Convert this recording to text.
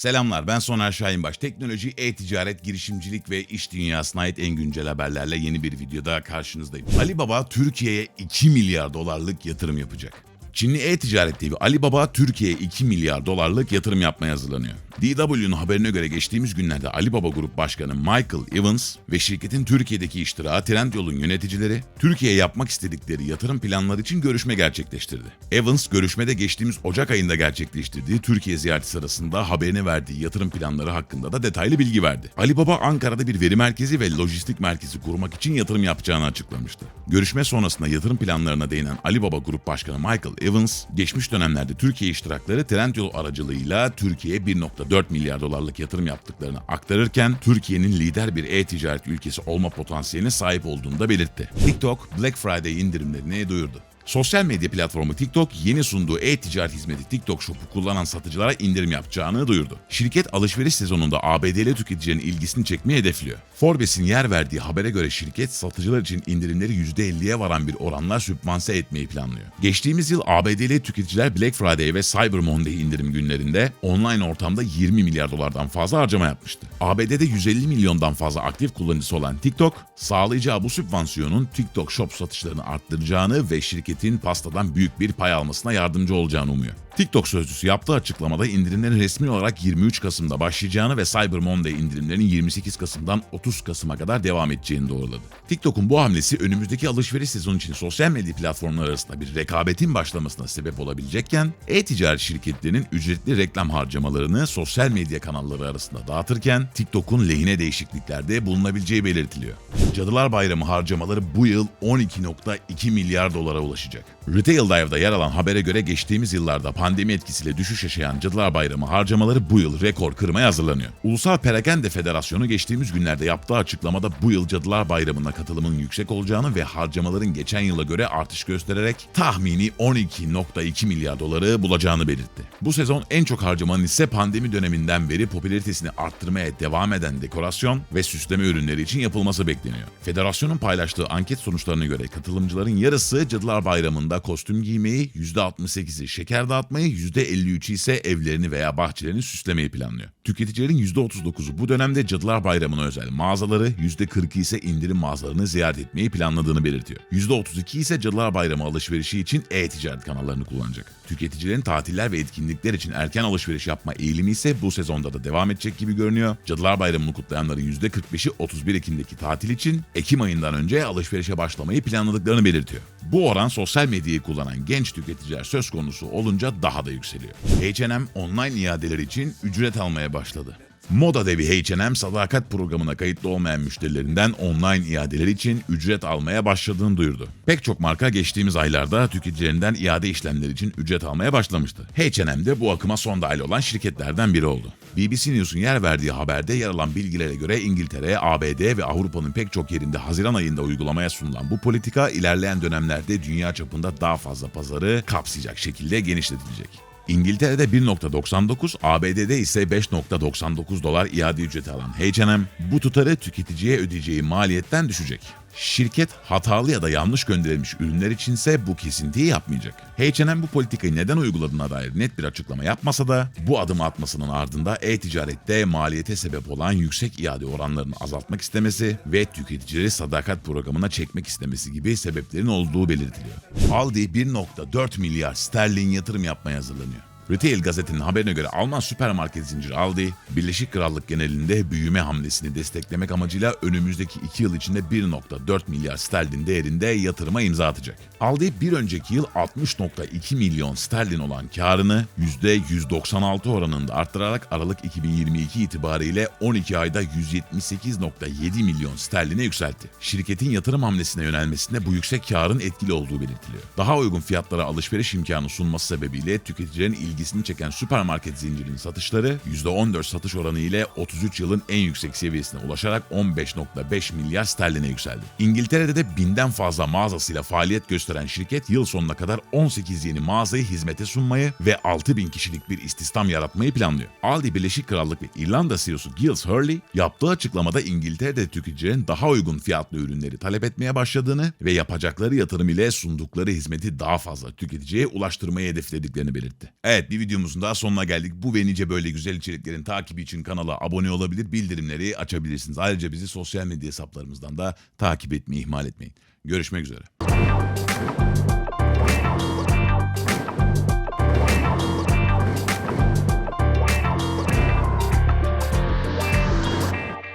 Selamlar ben Soner Şahinbaş. Teknoloji, e-ticaret, girişimcilik ve iş dünyasına ait en güncel haberlerle yeni bir videoda karşınızdayım. Alibaba Türkiye'ye 2 milyar dolarlık yatırım yapacak. Çinli e-ticaret devi Alibaba Türkiye'ye 2 milyar dolarlık yatırım yapmaya hazırlanıyor. DW'nun haberine göre geçtiğimiz günlerde Alibaba Grup Başkanı Michael Evans ve şirketin Türkiye'deki iştirağı Trendyol'un yöneticileri Türkiye'ye yapmak istedikleri yatırım planları için görüşme gerçekleştirdi. Evans görüşmede geçtiğimiz Ocak ayında gerçekleştirdiği Türkiye ziyareti sırasında haberini verdiği yatırım planları hakkında da detaylı bilgi verdi. Alibaba Ankara'da bir veri merkezi ve lojistik merkezi kurmak için yatırım yapacağını açıklamıştı. Görüşme sonrasında yatırım planlarına değinen Alibaba Grup Başkanı Michael Evans, geçmiş dönemlerde Türkiye iştirakları Trendyol aracılığıyla Türkiye'ye 1.4 milyar dolarlık yatırım yaptıklarını aktarırken Türkiye'nin lider bir e-ticaret ülkesi olma potansiyeline sahip olduğunu da belirtti. TikTok, Black Friday indirimlerini duyurdu. Sosyal medya platformu TikTok yeni sunduğu e-ticaret hizmeti TikTok Shop'u kullanan satıcılara indirim yapacağını duyurdu. Şirket alışveriş sezonunda ABD'li tüketicilerin ilgisini çekmeyi hedefliyor. Forbes'in yer verdiği habere göre şirket satıcılar için indirimleri %50'ye varan bir oranla sübvanse etmeyi planlıyor. Geçtiğimiz yıl ABD'li tüketiciler Black Friday ve Cyber Monday indirim günlerinde online ortamda 20 milyar dolardan fazla harcama yapmıştı. ABD'de 150 milyondan fazla aktif kullanıcısı olan TikTok, sağlayacağı bu sübvansiyonun TikTok Shop satışlarını arttıracağını ve şirketin pastadan büyük bir pay almasına yardımcı olacağını umuyor. TikTok sözcüsü yaptığı açıklamada indirimlerin resmi olarak 23 Kasım'da başlayacağını ve Cyber Monday indirimlerinin 28 Kasım'dan 30 Kasım'a kadar devam edeceğini doğruladı. TikTok'un bu hamlesi önümüzdeki alışveriş sezonu için sosyal medya platformları arasında bir rekabetin başlamasına sebep olabilecekken, e-ticaret şirketlerinin ücretli reklam harcamalarını sosyal medya kanalları arasında dağıtırken TikTok'un lehine değişikliklerde bulunabileceği belirtiliyor. Cadılar Bayramı harcamaları bu yıl 12.2 milyar dolara ulaşacak. Retail Dive'da yer alan habere göre geçtiğimiz yıllarda pandemi etkisiyle düşüş yaşayan Cadılar Bayramı harcamaları bu yıl rekor kırmaya hazırlanıyor. Ulusal Perakende Federasyonu geçtiğimiz günlerde yaptığı açıklamada bu yıl Cadılar Bayramı'na katılımın yüksek olacağını ve harcamaların geçen yıla göre artış göstererek tahmini 12.2 milyar doları bulacağını belirtti. Bu sezon en çok harcamanın ise pandemi döneminden beri popülaritesini arttırmaya devam eden dekorasyon ve süsleme ürünleri için yapılması bekleniyor. Federasyonun paylaştığı anket sonuçlarına göre katılımcıların yarısı Cadılar Bayramı'nda kostüm giymeyi, %68'i şeker dağıtmayı, %53'ü ise evlerini veya bahçelerini süslemeyi planlıyor. Tüketicilerin %39'u bu dönemde Cadılar Bayramı'na özel mağazaları, %40'ı ise indirim mağazalarını ziyaret etmeyi planladığını belirtiyor. %32 ise Cadılar Bayramı alışverişi için e-ticaret kanallarını kullanacak. Tüketicilerin tatiller ve etkinlikler için erken alışveriş yapma eğilimi ise bu sezonda da devam edecek gibi görünüyor. Cadılar Bayramı'nı kutlayanların %45'i 31 Ekim'deki tatil için Ekim ayından önce alışverişe başlamayı planladıklarını belirtiyor. Bu oran sosyal medyayı kullanan genç tüketiciler söz konusu olunca daha da yükseliyor. H&M online iadeler için ücret almaya başladı. Moda devi H&M sadakat programına kayıtlı olmayan müşterilerinden online iadeler için ücret almaya başladığını duyurdu. Pek çok marka geçtiğimiz aylarda tüketicilerinden iade işlemleri için ücret almaya başlamıştı. H&M de bu akıma son dahil olan şirketlerden biri oldu. BBC News'un yer verdiği haberde yer alan bilgilere göre İngiltere, ABD ve Avrupa'nın pek çok yerinde Haziran ayında uygulamaya sunulan bu politika ilerleyen dönemlerde dünya çapında daha fazla pazarı kapsayacak şekilde genişletilecek. İngiltere'de 1.99, ABD'de ise 5.99 dolar iade ücreti alan H&M bu tutarı tüketiciye ödeyeceği maliyetten düşecek. Şirket hatalı ya da yanlış gönderilmiş ürünler içinse bu kesintiyi yapmayacak. H&M bu politikayı neden uyguladığına dair net bir açıklama yapmasa da bu adım atmasının ardında e-ticarette maliyete sebep olan yüksek iade oranlarını azaltmak istemesi ve tüketicileri sadakat programına çekmek istemesi gibi sebeplerin olduğu belirtiliyor. Aldi 1.4 milyar sterlin yatırım yapmaya hazırlanıyor. Retail gazetenin haberine göre Alman süpermarket zinciri Aldi, Birleşik Krallık genelinde büyüme hamlesini desteklemek amacıyla önümüzdeki 2 yıl içinde 1.4 milyar sterlin değerinde yatırıma imza atacak. Aldi bir önceki yıl 60.2 milyon sterlin olan karını %196 oranında arttırarak Aralık 2022 itibariyle 12 ayda 178.7 milyon sterline yükseltti. Şirketin yatırım hamlesine yönelmesinde bu yüksek karın etkili olduğu belirtiliyor. Daha uygun fiyatlara alışveriş imkanı sunması sebebiyle tüketicilerin ilgi ilgisini çeken süpermarket zincirinin satışları %14 satış oranı ile 33 yılın en yüksek seviyesine ulaşarak 15.5 milyar sterline yükseldi. İngiltere'de de binden fazla mağazasıyla faaliyet gösteren şirket yıl sonuna kadar 18 yeni mağazayı hizmete sunmayı ve 6000 kişilik bir istihdam yaratmayı planlıyor. Aldi Birleşik Krallık ve İrlanda CEO'su Giles Hurley yaptığı açıklamada İngiltere'de tüketicilerin daha uygun fiyatlı ürünleri talep etmeye başladığını ve yapacakları yatırım ile sundukları hizmeti daha fazla tüketiciye ulaştırmayı hedeflediklerini belirtti. Evet bir videomuzun daha sonuna geldik. Bu ve nice böyle güzel içeriklerin takibi için kanala abone olabilir, bildirimleri açabilirsiniz. Ayrıca bizi sosyal medya hesaplarımızdan da takip etmeyi ihmal etmeyin. Görüşmek üzere.